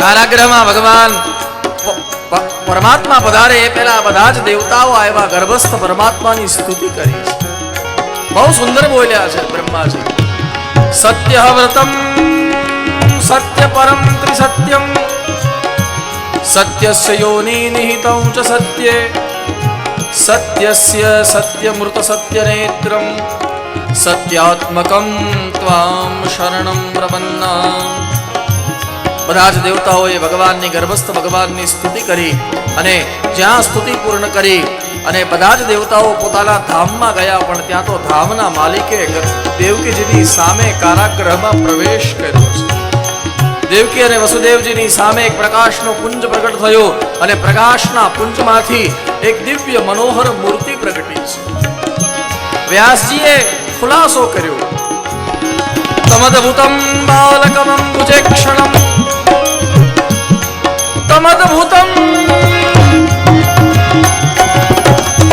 કારાગ્રહમાં ભગવાન પરમાત્મા પધારે એ પહેલા બધા જ દેવતાઓ આવ્યા, ગર્ભસ્થ પરમાત્માની સ્તુતિ કરી. બહુ સુંદર બોલ્યા છે બ્રહ્માજી. સત્ય વ્રતમ, સત્ય પરમ ત્રિસત્યમ. સત્યસ્ય યોની નિહિતં ચ સત્યે. સત્યસ્ય સત્યમૃત સત્યનેત્રમ. સત્યાત્મકમ ત્વામ શરણમ પ્રપન્ના બધા જ દેવતાઓએ ભગવાનની ગર્ભસ્થ ભગવાનની સ્તુતિ કરી અને જ્યાં સ્તુતિ પૂર્ણ કરી અને બધા જ દેવતાઓ પોતાના ધામમાં ગયા, પણ ત્યાં તો ધામના માલિકે દેવકીજીની સામે કારાગ્રહમાં પ્રવેશ કર્યો છે. દેવકી અને વસુદેવજીની સામે એક પ્રકાશનો પુંજ પ્રગટ થયો અને પ્રકાશના પુંજમાંથી એક દિવ્ય મનોહર મૂર્તિ પ્રગટી છે. વ્યાસજીએ ખુલાસો કર્યો. તમદભૂતમ બાલકમં ભુજેક્ષણમ તમદભૂતમ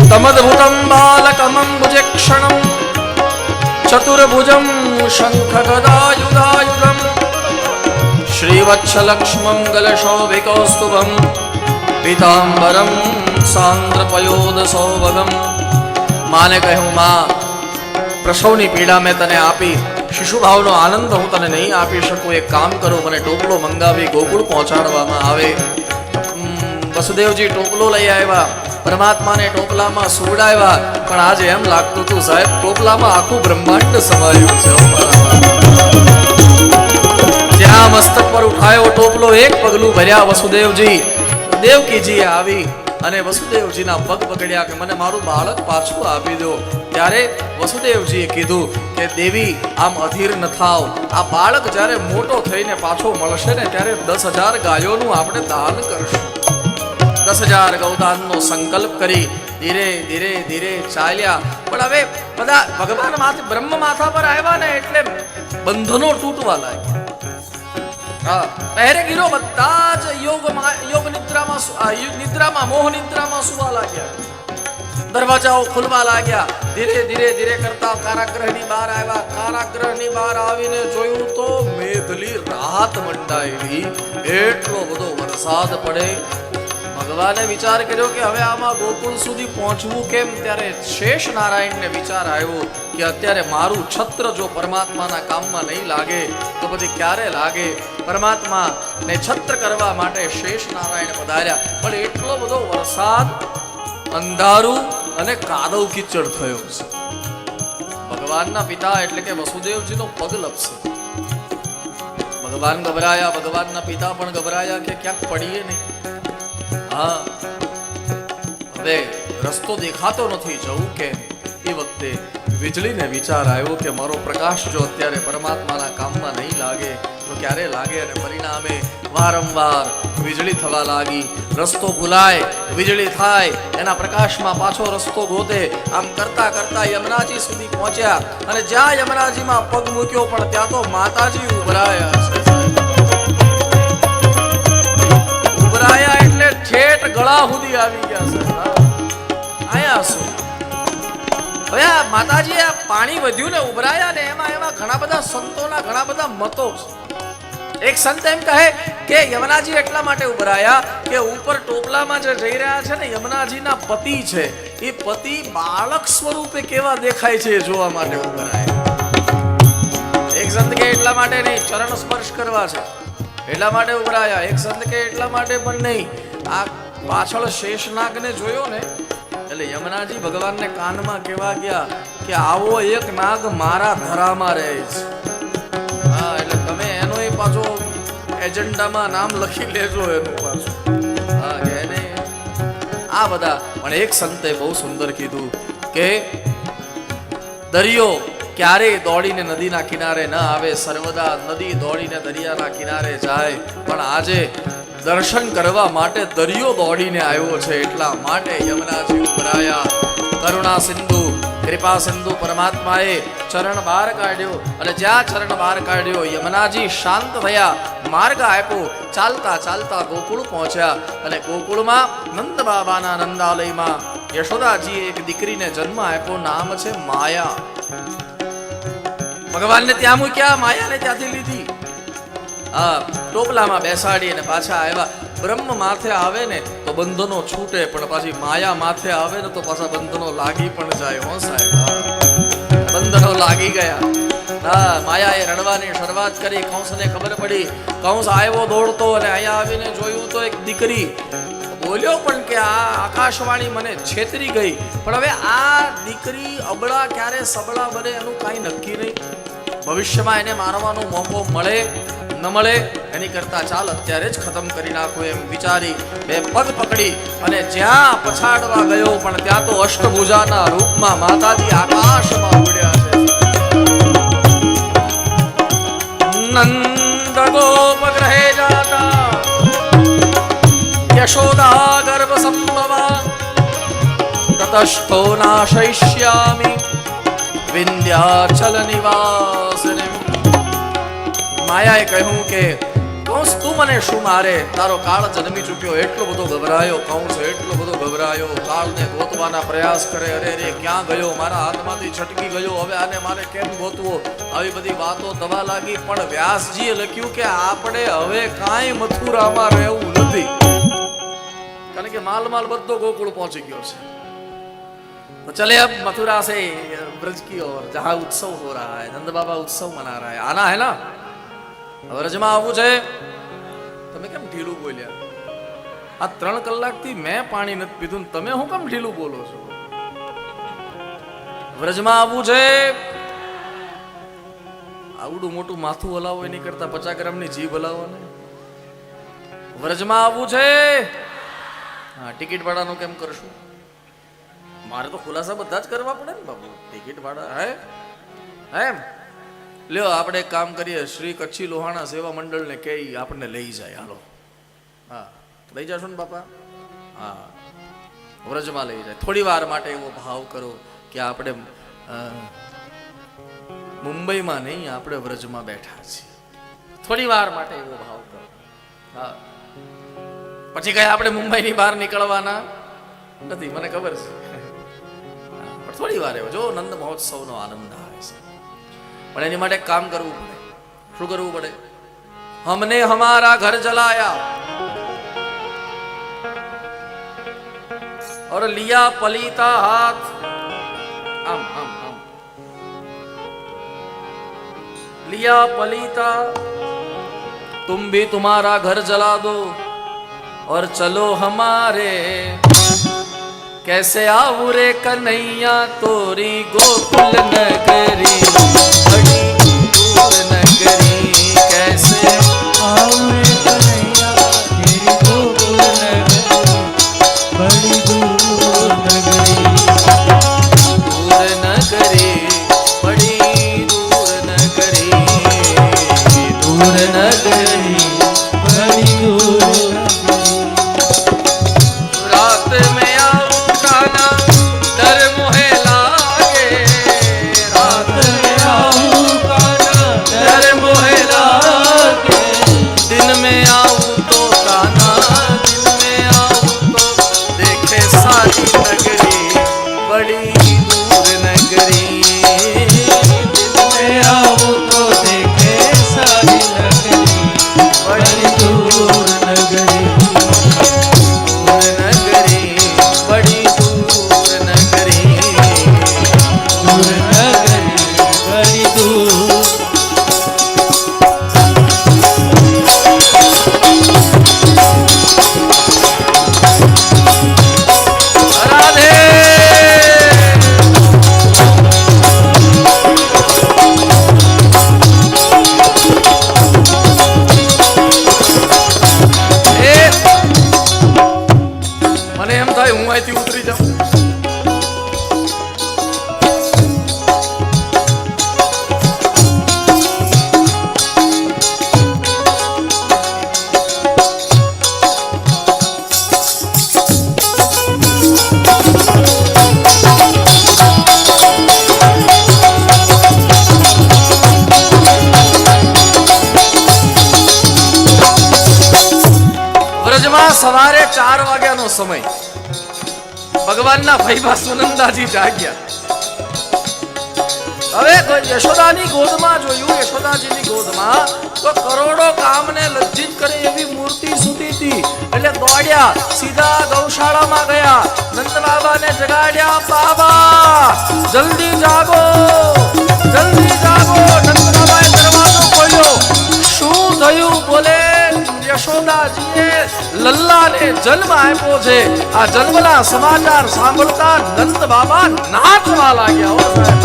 તમદભૂતમ બાલકમં ભુજેક્ષણમ ચતુર્ભુજમ શંખ ગદાયુધાયુધમ શ્રીવત્સલક્ષ્મં ગલશોભિકૌસ્તુભમ પીતાંબરમ સાંદ્રપયોદ સૌભગમ માને કહ્યું માં પ્રસવની પીડા મેં તને આપી શિશુભાવનો આનંદ હું તને નહીં આપી શકું. એક કામ કરો, મને ટોપલો મંગાવી ગોકુળ પહોંચાડવામાં આવે. વસુદેવજી ટોપલો લઈ આવ્યા. પરમાત્માને ટોપલામાં સુવડાવ્યા. પણ આજે એમ લાગતું હતું, સાહેબ, ટોપલામાં આખું બ્રહ્માંડ સમાયું છે. જ્યાં મસ્તક પર ઉઠાયો ટોપલો, એક પગલું ભર્યા વસુદેવજી. દેવકીજી આવી અને વસુદેવજીના પગ પકડ્યા કે મને મારું બાળક પાછું આપી દો. ત્યારે વસુદેવજીએ કીધું કે, દેવી, આમ અધીર ન થાવ. આ બાળક જ્યારે મોટો થઈને પાછો મળશે ને, ત્યારે દસ હજાર ગાયોનું આપણે દાન કરશું. દસ હજાર ગૌદાનનો સંકલ્પ કરી ધીરે ધીરે ધીરે ચાલ્યા. પણ હવે બધા ભગવાન માથે, બ્રહ્મ માથા પર આવ્યા ને, એટલે બંધનો તૂટવા લાગ્યા. પહેરે ગીરો બધા જ યોગ યોગ નિદ્રામાં નિદ્રામાં, મોહ નિદ્રામાં સુવા લાગ્યા. દરવાજાઓ ખુલવા લાગ્યા. ધીરે ધીરે ધીરે કરતા કારાગૃહની બહાર આવ્યા. કારાગૃહની બહાર આવીને જોયું તો મેઘલી રાહત મંડાયેલી. એટલો બધો વરસાદ પડે. ભગવાને વિચાર કર્યો કે હવે આમાં ગોકુળ સુધી પહોંચવું કેમ? ત્યારે શેષ નારાયણને વિચાર આવ્યો કે અત્યારે મારું છત્ર જો પરમાત્માના કામમાં નહીં લાગે, તો પછી ક્યારે લાગે? પરમાત્મા ને છત્ર કરવા માટે શેષ નારાયણ પધાર્યા. પણ એટલો બધો વરસાદ અંધારું અને કાદવ કિચડ થયો છે. ભગવાનના પિતા એટલે કે વસુદેવજીનો પગ લપસે. ભગવાન ગભરાયા, ભગવાનના પિતા પણ ગભરાયા કે ક્યાંક પડીએ નહીં. હા, હવે રસ્તો દેખાતો નથી, જવું કે એ વખતે વીજળીને વિચાર આવ્યો કે મારો પ્રકાશ જો અત્યારે પરમાત્માના કામમાં નહીં લાગે, તો ક્યારે લાગે અને પરિણામે વારંવાર વીજળી થવા લાગી. રસ્તો ભૂલાય, વીજળી થાય, એના પ્રકાશમાં પાછો રસ્તો ગોતે. આમ કરતા કરતા યમુનાજી સુધી પહોંચ્યા અને જ્યાં યમુનાજીમાં પગ મૂક્યો પણ ત્યાં તો માતાજી ઉભરાયા છે ઉભરાયા એટલે ઠેઠ ગળા સુધી આવી ગયા છે. આયા શું? હવે આ માતાજી આ પાણી વધ્યું ને ઉભરાયા ને એમાં એમાં ઘણા બધા સંતોના, ઘણા બધા મતો છે. એક સંત એમ કહે કે યમુનાજી એટલા માટે ઉભરાયા કે ઉપર ટોપલામાં જે જઈ રહ્યા છે ને યમુનાજીના પતિ છે, એ પતિ બાળક સ્વરૂપે કેવા દેખાય છે જોવા માટે ઉભરાયા. એક સંત કે એટલા માટે નહીં, ચરણ સ્પર્શ કરવા છે. એટલા માટે ઉભરાયા. એક સંત કે એટલા માટે પણ નહીં. આ પાછળ શેષનાગને જોયો ને એટલે યમુનાજી ભગવાનને કાનમાં કહેવા ગયા કે આવો એક નાગ મારા ધરામાં રહે છે. હા, એટલે તમે એનો એ પાછો એજન્ડામાં નામ લખી લેજો એનું પાછું. હા એને આ બધા, પણ એક સંતે બહુ સુંદર કીધું કે દરિયો ક્યારેય દોડીને નદીના કિનારે ન આવે, સર્વદા નદી દોડીને દરિયાના કિનારે જાય. પણ આજે દર્શન કરવા માટે દરિયો દોડીને આવ્યો છે. એટલા માટે યમનાજી ઉભરાયા. કરુણા સિંધુ, કૃપા સિંધુ પરમાત્માએ ચરણ બહાર કાઢ્યો અને જ્યાં ચરણ બહાર કાઢ્યો યમુનાજી શાંત થયા. માર્ગ આપ્યો. ચાલતા ચાલતા ગોકુળ પહોંચ્યા અને ગોકુળમાં નંદ બાબાના નંદાલયમાં યશોદાજીએ એક દીકરીને જન્મ આપ્યો. નામ છે માયા. ભગવાનને ત્યાં મૂક્યા, માયાને ત્યાંથી લીધી. ટોપલામાં બેસાડી અને પાછા આવ્યા. બ્રહ્મ માથે આવે ને તો બંધનો છૂટે, પણ પાછી માયા માથે આવે ને તો પાછા બંધનો લાગી પણ જાય, હો સાહેબ. બંધનો લાગી ગયા. હા, માયાએ રડવાની શરૂઆત કરી. કંસને ખબર પડી. કંસ આવ્યો દોડતો અને અહીંયા આવીને જોયું તો એક દીકરી બોલ્યો પણ કે આ આકાશવાણી મને છેતરી ગઈ. પણ હવે આ દીકરી અબળા ક્યારે સબળા બને એનું કાંઈ નક્કી નહીં. ભવિષ્યમાં એને મારવાનો મોકો મળે. ન મળે, એની કરતા ચાલ અત્યારે જ ખતમ કરી નાખો એમ વિચારી બે પગ પકડી અને જ્યાં પછાડવા ગયો, પણ ત્યાં તો અષ્ટભુજાના રૂપમાં માતાજી આકાશમાં ઉડ્યા છે. નંદ ગોપ ગ્રહે જાતા, યશોદા ગર્ભ સંભવા તતસ્થો નાશયિષ્યામિ વિંધ્યાચલ નિવાસને માયાએ કહ્યું કે કંસ તું મને શું મારે તારો કાળ જન્મી ચૂક્યો એટલો બધો ગભરાયો કંસ એટલો બધો ગભરાયો કાળને ગોતવાના પ્રયાસ કરે અરે રે ક્યાં ગયો મારા હાથમાંથી છટકી ગયો હવે આને મારે કેમ ગોતવો આવી બધી વાતો થવા લાગી પણ વ્યાસજીએ લખ્યું કે આપણે હવે કાંઈ મથુરામાં રહેવું નથી કારણ કે માલ માલ બધો ગોકુળ પહોંચી ગયો છે तो चले अब मथुरा से ब्रज की ओर जहाँ उत्सव हो रहा है नंद बाबा उत्सव मना रहा है आना है ना વ્રજમાં આવવું છે? તમે કેમ ઢીલું બોલ્યા? આ ત્રણ કલાકથી મેં પાણી નથી પીધું તમે હું કેમ ઢીલું બોલો છો? વ્રજમાં આવવું છે? આવડું મોટું માથું હલાવો એની કરતા પચાસ ગ્રામની જીભ હલાવો વ્રજમાં આવવું છે? હા, ટિકિટ ભાડાનું કેમ કરશું? મારે તો ખુલાસા બધા જ કરવા પડે ને બાબુ. ટિકિટ ભાડા હે એમ? લ્યો, આપણે એક કામ કરીએ, શ્રી કચ્છી લોહાણા સેવા મંડળને કે આપણને લઈ જાય. હાલો. હા. લઈ જશો ને બાપા? હા. વ્રજમાં લઈ જાય. થોડી વાર માટે એવો ભાવ કરો કે આપણે મુંબઈમાં નહીં, આપણે વ્રજમાં બેઠા છીએ. થોડી વાર માટે એવો ભાવ કરો. હા. પછી કઈ આપણે મુંબઈની બહાર નીકળવાના નથી, મને ખબર છે. થોડી વાર એવો. જો, નંદ મહોત્સવનો આનંદ પણ એની માટે એક કામ કરવું પડે શું કરવું પડે હમને હમારા ઘર જલાયા और लिया पलीता हाथ आम आम आम लिया पलीता तुम भी तुम्हारा घर जला दो और चलो हमारे कैसे आऊ रे कन्हैया तोरी गोकुल नगरी સવારે ચાર વાગ્યાનો સમય. ભગવાનના ભૈભા સુનંદાજી જાગ્યા. હવે યશોદાની ગોદમાં જોયું, યશોદાજીની ગોદમાં તો કરોડો કામને લજ્જિત કરે એવી મૂર્તિ સુધી હતી. એટલે દોડ્યા, સીધા ગૌશાળામાં ગયા. નંદ બાબાને જગાડ્યા, બાબા, જલ્દી જાગો જલ્દી જાગો. નંદ બાબાએ દરવાજો ખોલ્યો. શું થયું? બોલે યશોદાજીએ લલ્લાને જન્મ આપ્યો છે. આ જન્મના સમાચાર સાંભળતા નંદ બાબા નાચવા લાગ્યા હો સાહેબ.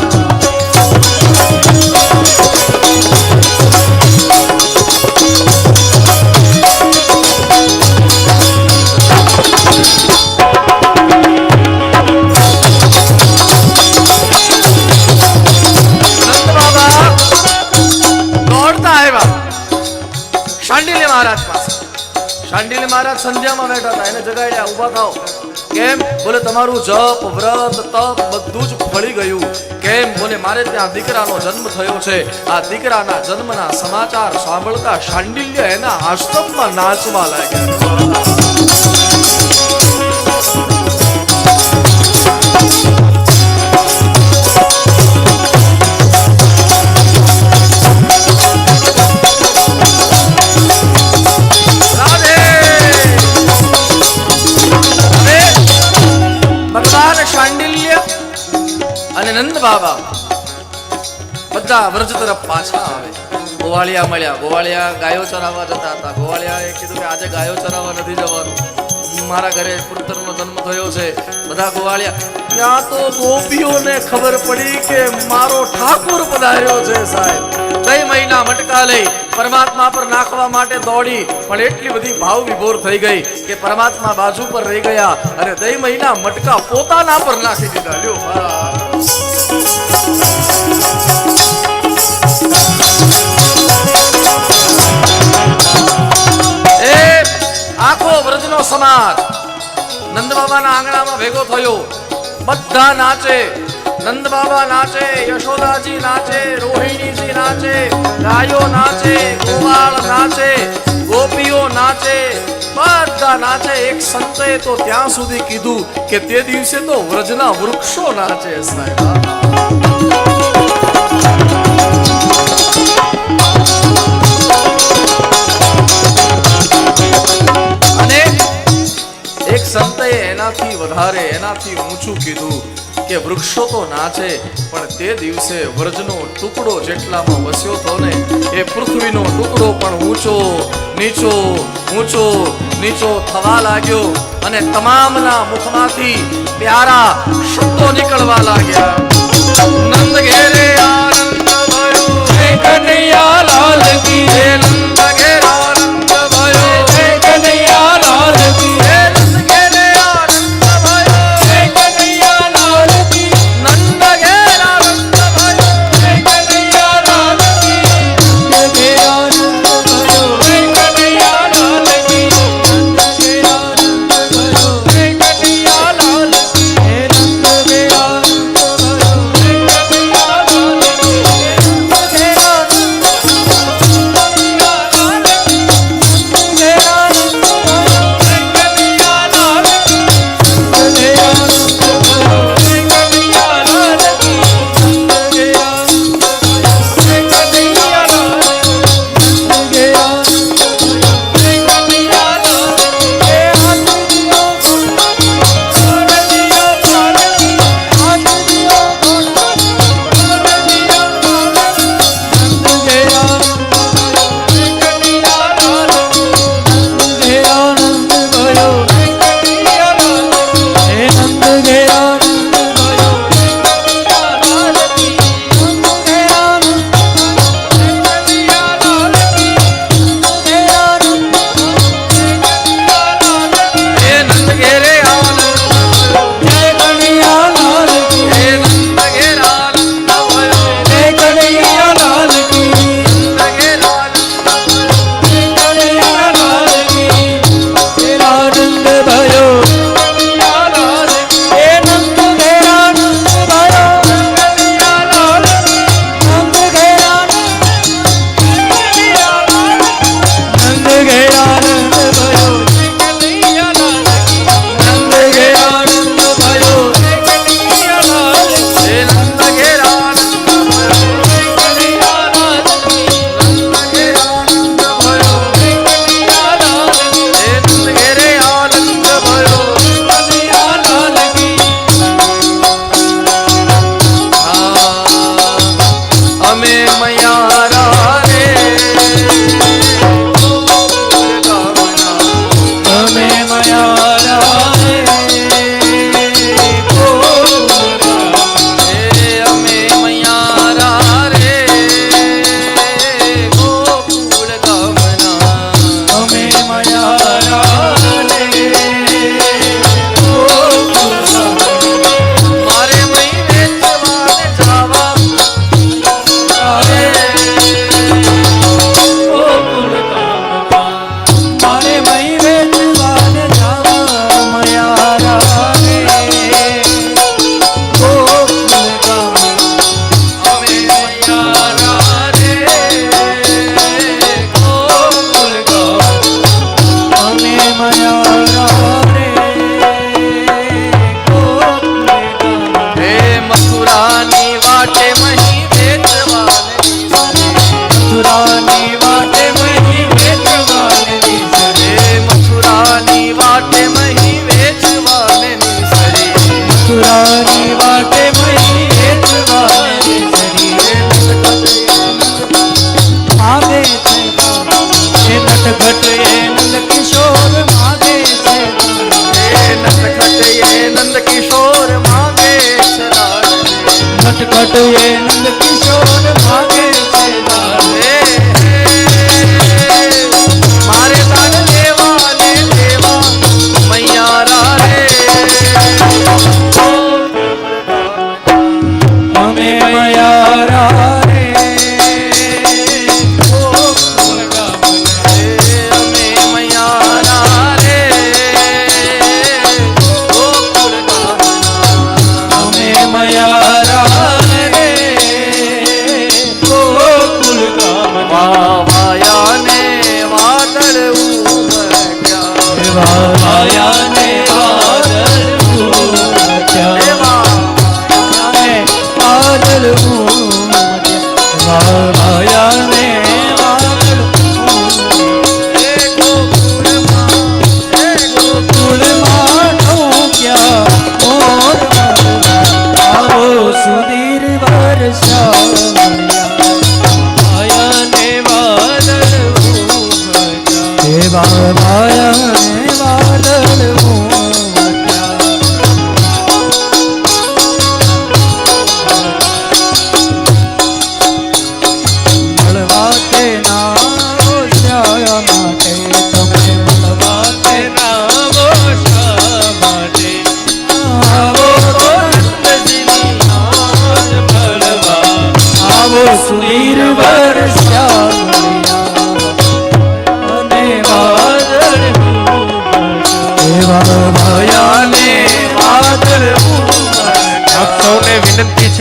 સંધ્યામાં બેઠા હતા, એને જગાડ્યા, ઊભા થાઓ. કેમ? બોલે, તમારું જપ, વ્રત, તપ બધું જ ફળી ગયું. કેમ? બોલે, મારે ત્યાં દીકરાનો જન્મ થયો છે. આ દીકરાના જન્મના સમાચાર સાંભળતા શાંડિલ્ય એના આશ્રમમાં નાચવા લાગ્યા. નંદ બાબા. બધા વ્રજ તરફ પાછા આવે. ગોવાળિયા મળ્યા. ગોવાળિયા ગાયો ચરાવવા જતા હતા. ગોવાળિયાએ કીધું કે આજે ગાયો ચરાવવા નથી જવાનું. મારા ઘરે પુત્રનો જન્મ થયો છે. બધા ગોવાળિયા, ત્યાં તો ગોપીઓને ખબર પડી કે મારો ઠાકુર પધાર્યો છે સાહેબ. કઈ મહિના મટકા લઈ પરમાત્મા પર નાખવા માટે દોડી. પણ એટલી બધી ભાવ વિભોર થઈ ગઈ કે પરમાત્મા બાજુ પર રહી ગયા અને દઈ મહિના મટકા પોતાના પર નાખી દીધા. લ્યો વ્રજનો સમાજ નંદ બાબાના આંગણામાં ભેગો થયો. બધા નાચે. નંદ નાચે, યશોદાજી નાચે, રોહિણીજી નાચે ગાયો નાચે ગોવાળ નાચે. ગોપીઓ નાચે, બધા નાચે, એક સંતે તો ત્યાં સુધી કીધું કે તે દિવસે તો વ્રજના વૃક્ષો નાચે સાહેબ. અને એક સંતે એનાથી વધારે, એનાથી ઊંચું કીધું કે વૃક્ષો તો નાચે પણ તે દિવસે વ્રજનો ટુકડો જેટલામાં વસ્યો હતો ને, એ પૃથ્વીનો ટુકડો પણ ઊંચો, નીચો ઊંચો, નીચો થવા લાગ્યો અને તમામના મુખમાંથી પ્યારા શબ્દો નીકળવા લાગ્યા. નંદ ઘેરે આનંદ ભયો કનૈયા લાલ કી माया ने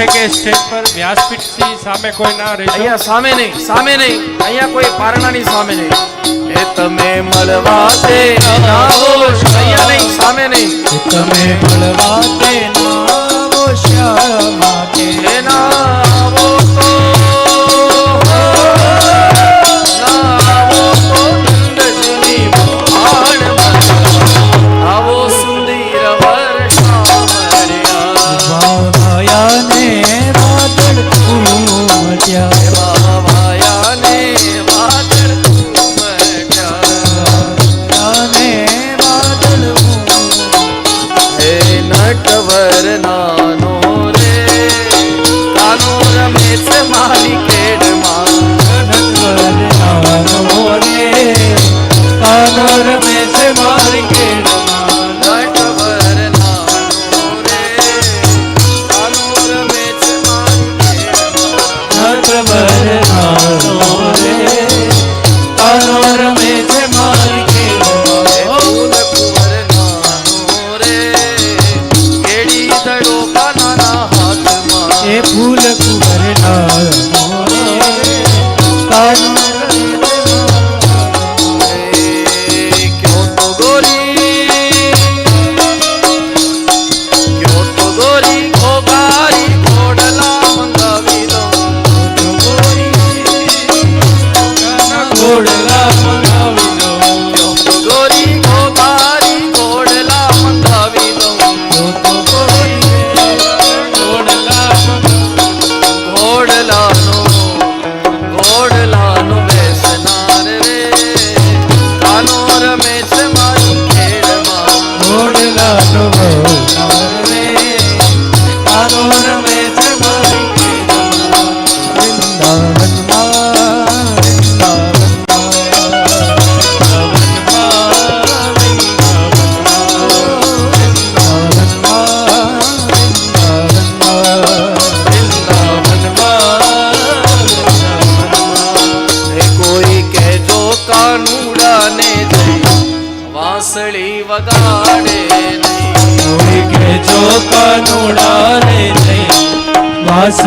છે કે સ્ટેજ પર વ્યાસપીઠથી સામે કોઈ ના રહે અહીંયા સામે નહીં સામે નહીં. અહીંયા કોઈ પારણાની સામે નહીં. એ તમે મળવા તે આવો અહીંયા નહીં સામે નહીં. તમે મળવા તે આવો શ્યામ માટે ના.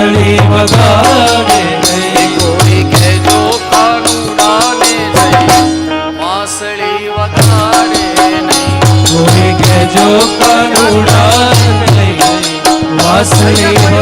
ઘંટડી વગાડે નહીં. કોઈ કહેજો કરુણાને નહીં. વાંસળી વગાડે નહીં. કોઈ કહેજો કરુણા નહીં. વાંસળી